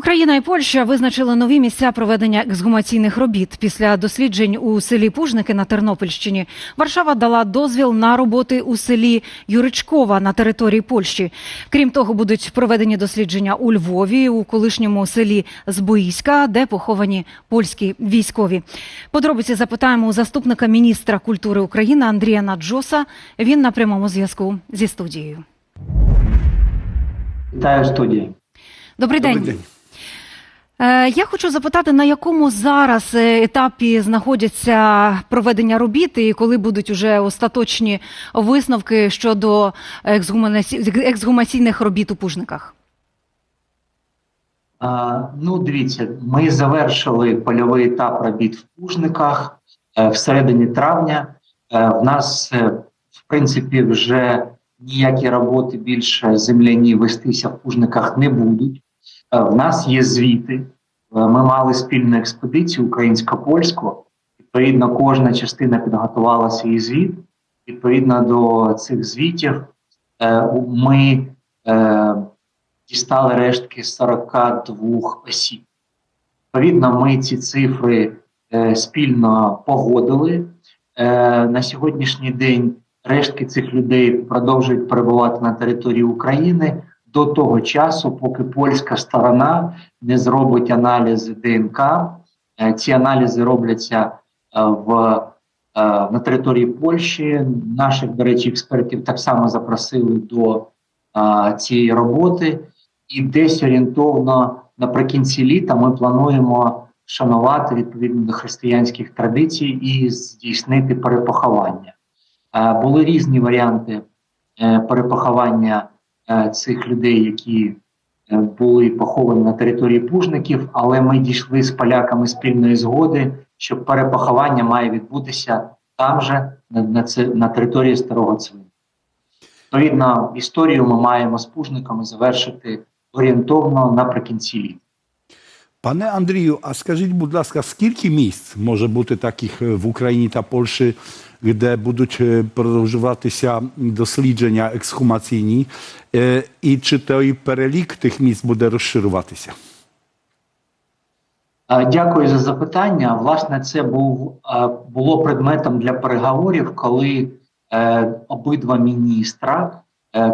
Україна і Польща визначили нові місця проведення ексгумаційних робіт. Після досліджень у селі Пужники на Тернопільщині Варшава дала дозвіл на роботи у селі Юричкова на території Польщі. Крім того, будуть проведені дослідження у Львові, у колишньому селі Збоїська, де поховані польські військові. Подробиці запитаємо у заступника міністра культури України Андрія Наджоса. Він на прямому зв'язку зі студією. Вітаю в студії. Добрий день. Добрий день. Я хочу запитати, на якому зараз е, етапі знаходяться проведення робіт і коли будуть уже остаточні висновки щодо ексгумаційних робіт у пужниках? Ну, дивіться, ми завершили польовий етап робіт в Пужниках е, в середині травня. Е, в нас, е, в принципі, вже ніякі роботи більше земляні вестися в Пужниках не будуть. Е, в нас є звіти. Е, ми мали спільну експедицію українсько-польську. Відповідно, кожна частина підготувала свій звіт. Відповідно до цих звітів, е, ми дістали рештки 42 осіб. Відповідно, ми ці цифри спільно погодили. На сьогоднішній день рештки цих людей продовжують перебувати на території України до того часу, поки польська сторона не зробить аналізи ДНК. Е, ці аналізи робляться е, в, е, на території Польщі. Наших, до речі, експертів так само запросили до цієї роботи. І десь орієнтовно наприкінці літа ми плануємо шанувати відповідно до християнських традицій і здійснити перепоховання. Були різні варіанти перепоховання цих людей, які е, були поховані на території пужників, але ми дійшли з поляками спільної згоди, що перепоховання має відбутися там же, на, на, на території старого цвинтаря. Відповідно, історію ми маємо з пужниками завершити орієнтовно наприкінці літа. Пане Андрію, а скажіть, будь ласка, скільки місць може бути таких е, в Україні та Польщі, де будуть е, продовжуватися дослідження ексхумаційні, Е, і чи той перелік тих місць буде розширюватися? Дякую за запитання. Власне, це був було предметом для переговорів, коли обидва міністра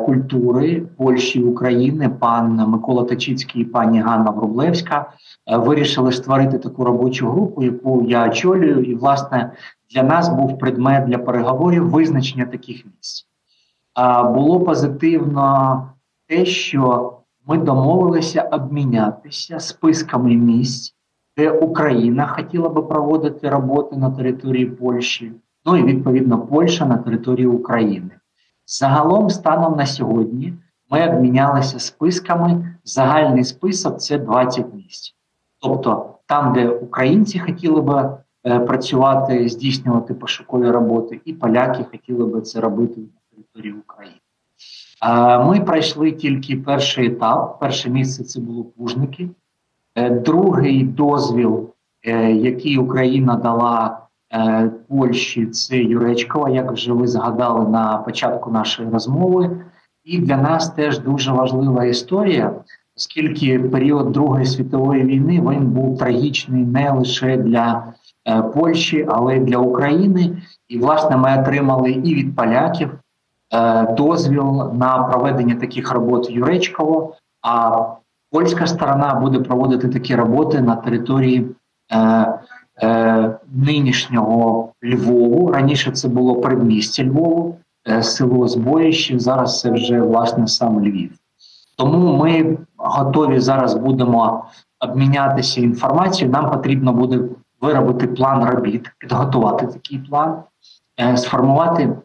культури Польщі і України, пан Микола Тачицький і пані Ганна Врублевська, е, вирішили створити таку робочу групу, яку я очолюю. І власне для нас був предмет для переговорів визначення таких місць. Було позитивно те, що ми домовилися обмінятися списками місць де Україна хотіла би проводити роботи на території Польщі, ну і відповідно Польща на території України. Загалом, станом на сьогодні, ми обмінялися списками. Загальний список це 20 місць. Тобто, там, де українці хотіли би е, працювати, здійснювати пошукові роботи, і поляки хотіли би це робити на території України. Е, Ми пройшли тільки перший етап. Перше місце це було Пужники. Е, Другий дозвіл, е, який Україна дала Польщі, це Юречкова, як вже ви згадали на початку нашої розмови. І для нас теж дуже важлива історія, оскільки період Другої світової війни він був трагічний не лише для е, Польщі, але й для України. І, власне, ми отримали і від поляків е, дозвіл на проведення таких робот Юречково. А польська сторона буде проводити такі роботи на території е, нинішнього Львову. Раніше це було передмістя Львову, е, село Збоїще. Зараз це вже власне сам Львів. Тому ми готові зараз будемо обмінятися інформацією. Нам потрібно буде виробити план робіт, підготувати такий план, е, сформувати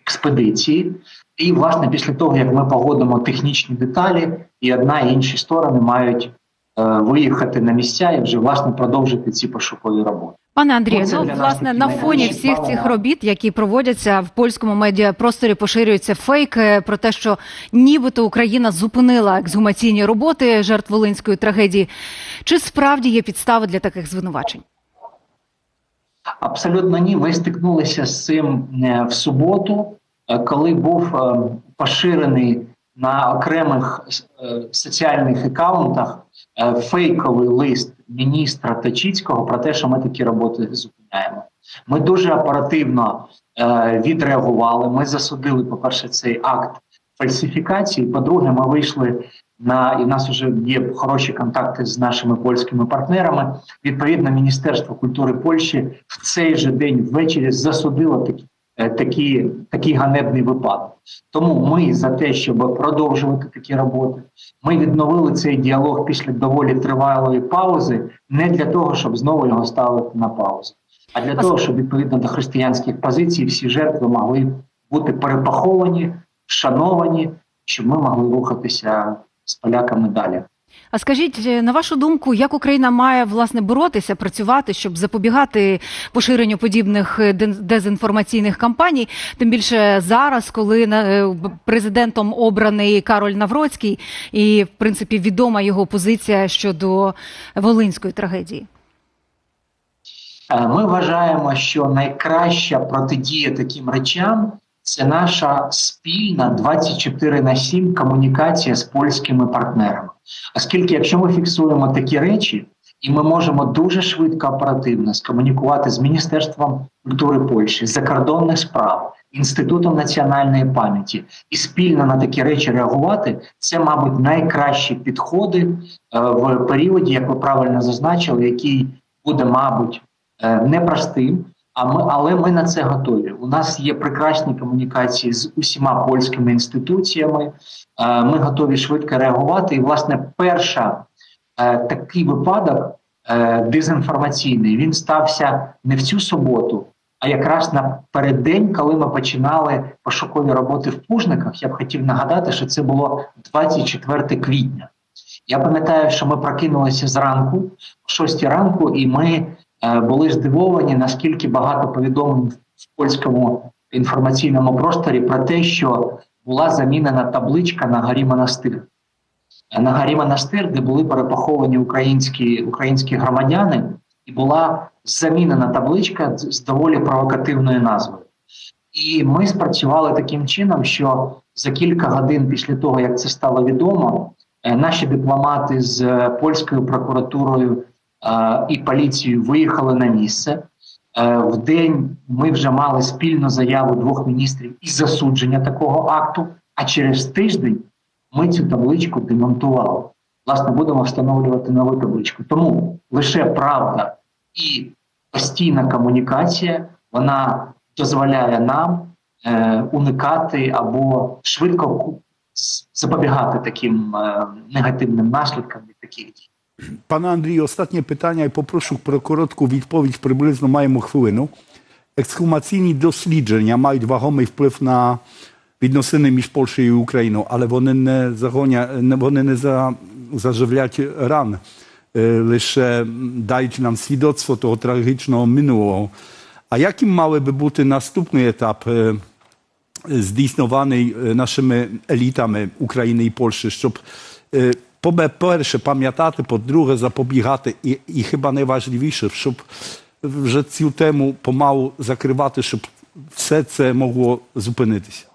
експедиції. І, власне, після того, як ми погодимо технічні деталі, і одна і інші сторони мають виїхати на місця і вже власне продовжити ці пошукові роботи. Пане Андрію, Ну, ну власне на фоні всіх цих робіт, які проводяться в польському медіапросторі, поширюється фейк е, про те, що нібито Україна зупинила ексгумаційні роботи жертв волинської трагедії. Чи справді є підстави для таких звинувачень? Абсолютно ні. Ми стикнулися з цим е, в суботу, е, коли був е, поширений на окремих е, соціальних аккаунтах е, фейковий лист міністра Тачицького про те, що ми такі роботи зупиняємо. Ми дуже оперативно е, відреагували. Ми засудили, по-перше, цей акт фальсифікації. По-друге, ми вийшли на і в нас вже є хороші контакти з нашими польськими партнерами. Відповідно, Міністерство культури Польщі в цей же день ввечері засудило такі, такі, такий ганебний випадок. Тому ми за те, щоб продовжувати такі роботи. Ми відновили цей діалог після доволі тривалої паузи, не для того, щоб знову його ставити на паузу, а для того, щоб відповідно до християнських позицій всі жертви могли бути перепаховані, вшановані, щоб ми могли рухатися з поляками далі. А скажіть, е, на вашу думку, як Україна має власне боротися, працювати, щоб запобігати поширенню подібних е, дезінформаційних кампаній? Тим більше зараз, коли е, президентом обраний Кароль Навроцький, і в принципі відома його позиція щодо волинської трагедії. Ми вважаємо, що найкраща протидія таким речам це наша спільна 24 на 7 комунікація з польськими партнерами. Оскільки, якщо ми фіксуємо такі речі, і ми можемо дуже швидко оперативно скомунікувати з Міністерством культури Польщі, закордонних справ, Інститутом національної пам'яті і спільно на такі речі реагувати, це, мабуть, найкращі підходи е, в періоді, як ви правильно зазначили, який буде, мабуть, е, непростим. А ми, але ми на це готові. У нас є прекрасні комунікації з усіма польськими інституціями. Е, Ми готові швидко реагувати. І, власне, перша е, такий випадок е, дезінформаційний він стався не в цю суботу, а якраз на переддень, коли ми починали пошукові роботи в Пужниках. Я б хотів нагадати, що це було 24 квітня. Я пам'ятаю, що ми прокинулися зранку, о 6 ранку, і ми були здивовані, наскільки багато повідомлень в польському інформаційному просторі про те, що була замінена табличка на горі монастир. Е, На горі монастир, де були перепаховані українські, українські громадяни, і була замінена табличка з доволі провокативною назвою. І ми спрацювали таким чином, що за кілька годин після того, як це стало відомо, е, наші дипломати з е, польською прокуратурою е, і поліцією виїхали на місце. Е, В день ми вже мали спільну заяву двох міністрів і засудження такого акту. А через тиждень ми цю табличку демонтували. Власне, будемо встановлювати нову табличку. Тому лише правда і постійна комунікація вона дозволяє нам е, уникати або швидко запобігати таким е, негативним наслідкам від таких дій. Пане Андрію, останнє питання і попрошу про коротку відповідь. Приблизно маємо хвилину. Ексхумаційні дослідження мають вагомий вплив на відносини між Польщею і Україною, але вони не загоня, не- вони не за, заживлять ран, е, лише дають нам свідоцтво того трагічного минулого. А яким мав би бути наступний етап е, здійснований е, нашими елітами України по-перше пам'ятати, по-друге, запобігати, і, і хіба найважливіше, щоб вже цю тему помалу закривати, щоб все це могло зупинитися.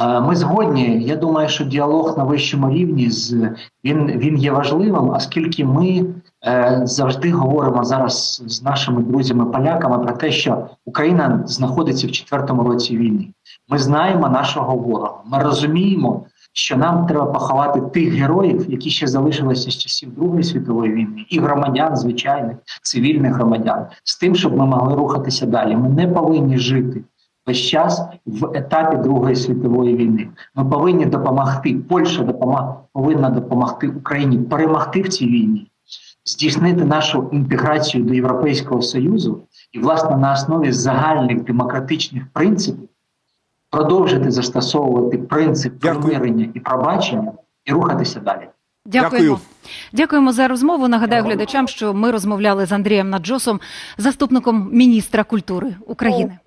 Е, Ми згодні. Я думаю, що діалог на вищому рівні з він, він є важливим, оскільки ми е, завжди говоримо зараз з нашими друзями-поляками про те, що Україна знаходиться в четвертому році війни. Ми знаємо нашого ворога. Ми розуміємо, що нам треба поховати тих героїв, які ще залишилися з часів Другої світової війни, і громадян, звичайних цивільних громадян, з тим, щоб ми могли рухатися далі. Ми не повинні жити весь час в етапі Другої світової війни. Ми повинні допомогти. Польща допомаг, повинна допомогти Україні перемогти в цій війні, здійснити нашу інтеграцію до Європейського Союзу і, власне, на основі загальних демократичних принципів продовжити застосовувати принцип примирення і пробачення і рухатися далі. Дякуємо. Дякую. Дякуємо за розмову. Нагадаю глядачам, що ми розмовляли з Андрієм Наджосом, заступником міністра культури України.